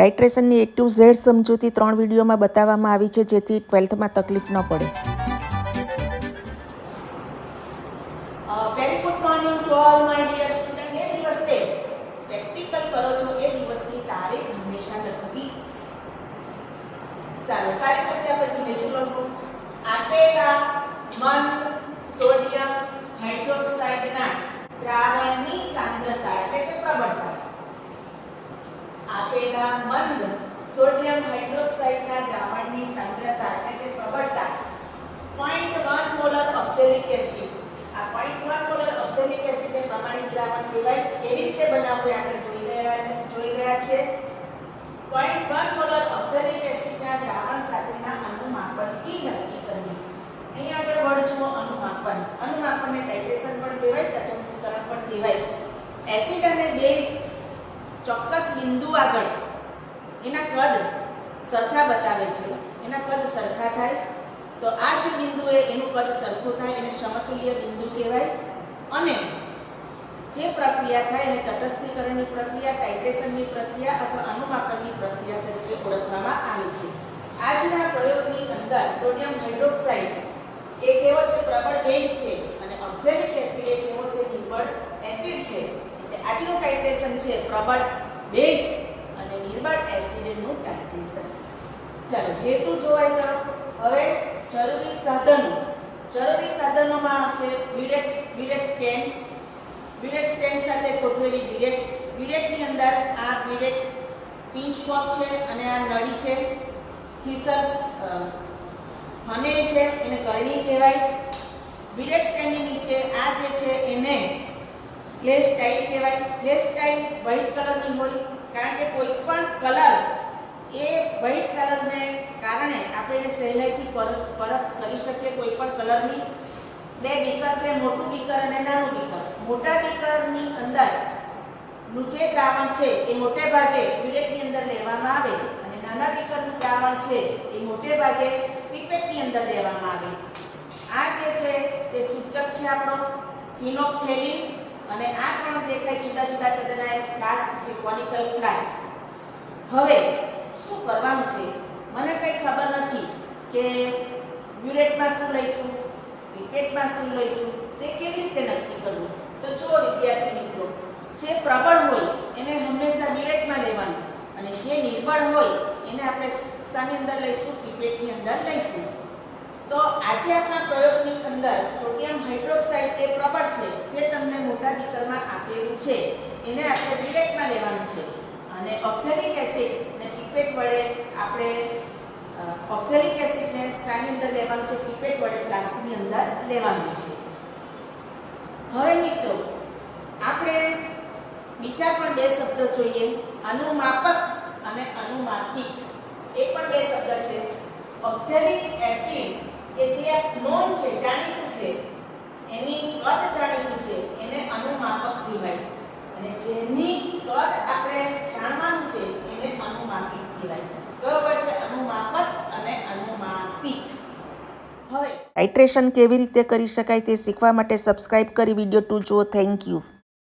ટાઇટ્રેશનની A to Z સમજૂતી ત્રણ વિડીયોમાં બતાવવામાં આવી છે, જેથી ટ્વેલ્થમાં તકલીફ ન પડે. ચાલો સોડિયમ હાઇડ્રોક્સાઇડના દ્રાવણની સાંદ્રતા એટલે કે પ્રબળતા 0.1 મોલર ઓક્સેલિક એસિડ આ 0.1 મોલર ઓક્સેલિક એસિડ એ પ્રમાણિત દ્રાવણ કહેવાય. કેવી રીતે બનાવવું આપણે જોઈ ગયા જોઈ ગયા છે. 0.1 મોલર ઓક્સેલિક એસિડના દ્રાવણ સાથેના અનુમાપન કી નક્કી કરવી? અહીંયા આગળ વર્ડ જુઓ, અનુમાપન. અનુમાપનને ટાઇટ્રેશન પણ કહેવાય તટસ્થીકરણ પણ કહેવાય. એસિડ અને બેઝ ચોક્કસ બિંદુ આગળ એના કદ સરખા બતાવે છે. એના કદ સરખા થાય. તો આ જે બિંદુ એ એનું કદ સરખું થાય એને સમતુલ્ય બિંદુ કહેવાય. અને જે પ્રક્રિયા થાય એને તટસ્થીકરણની પ્રક્રિયા ટાઇટ્રેશનની પ્રક્રિયા અથવા અનુમાપનની પ્રક્રિયા તરીકે ઓળખવામાં આવે છે. આજના પ્રયોગની અંદર સોડિયમ હાઇડ્રોક્સાઇડ એ કેવો છે? પ્રબળ બેઝ છે. અને ઓક્ઝેલિક એસિડ એ કેવો છે? નિર્બળ એસિડ છે. એટલે આજનું ટાઇટ્રેશન છે પ્રબળ બેઝ અને નિર્બળ એસિડનું ટાઇટ્રેશન ચાલો, હેતુ જોવાઈ ગયો હવે જરૂરી સાધનો જરૂરી સાધનોમાં આવશે burette burette stand burette stand સાથે ગોઠવેલી બ્યુરેટ બ્યુરેટની અંદર આ બ્યુરેટ પિંચ પોપ છે અને આ નળી છે. થીસર હને છે એને કરણી કહેવાય. બ્યુરેટ સ્ટેન્ડની નીચે આ જે છે એને ગ્લેસ ટાઇલ કહેવાય. ગ્લેસ ટાઇલ વ્હાઇટ કલરની હોય, કારણ કે કોઈ પણ કલર એ વ્હાઇટ કલરને કારણે આપણે એને સહેલાઈથી પરખ કરી શકીએ કોઈ પણ કલરની બે બીકર છે, મોટું બીકર અને નાનું બીકર મોટા બીકરની અંદરનું જે દ્રાવણ છે, એ મોટે ભાગે પ્યુરેટની અંદર લેવામાં આવે અને નાના બીકરનું દ્રાવણ છે, એ મોટે ભાગે પીપેટની અંદર લેવામાં આવે. આ જે છે, તે સૂચક છે આપણો ફિનોક્થેલિન અને આ ત્રણ દેખાય જુદા જુદા એક ફ્લાસ્ક છે કોનિકલ ફ્લાસ્ક હવે શું કરવાનું છે? મને કંઈ ખબર નથી કે યુરેટમાં શું લઈશું ક્રિકેટમાં શું લઈશું, તે કેવી રીતે નક્કી કરવું? તો જુઓ વિદ્યાર્થી મિત્રો, જે પ્રબળ હોય, એને હંમેશા બ્યુરેટમાં લેવાનું. અને જે નિર્બળ હોય, એને આપણે શાની અંદર લઈશું ક્રિકેટની અંદર લઈશું. તો આજે આપણા પ્રયોગની અંદર સોડિયમ હાઇડ્રોક્સાઇડ એ પ્રબળ છે, જે તમને મોટા બીકરમાં આપેલું છે. એને આપણે ડિરેક્ટમાં લેવાનું છે. અને ઓક્ઝેલિક એસિડ પીપેટ વડે આપણે ઓક્સેલિક એસિડને શાની અંદર લેવાનું છે પીપેટ વડે ફ્લાસ્કની અંદર લેવાનું છે. હવે મિત્રો, આપણે બીજા પણ બે શબ્દો જોઈએ, અનુમાપક અને અનુમાપિત એ પણ બે શબ્દ છે. ઓક્સેલિક એસિડ કે જે નોન છે, જાણીતું છે, એની કદ જાણીતું છે, એને અનુમાપક કહેવાય. અને જેની કદ આપણે જાણવાનું છે એને અનુમાપિત કહેવાય કયો word છે અનુમાપક અને અનુમાપિત હવે ટાઇટ્રેશન કેવી રીતે કરી શકાય તે શીખવા માટે સબસ્ક્રાઇબ કરી વીડિયો ટુ જુઓ. Thank you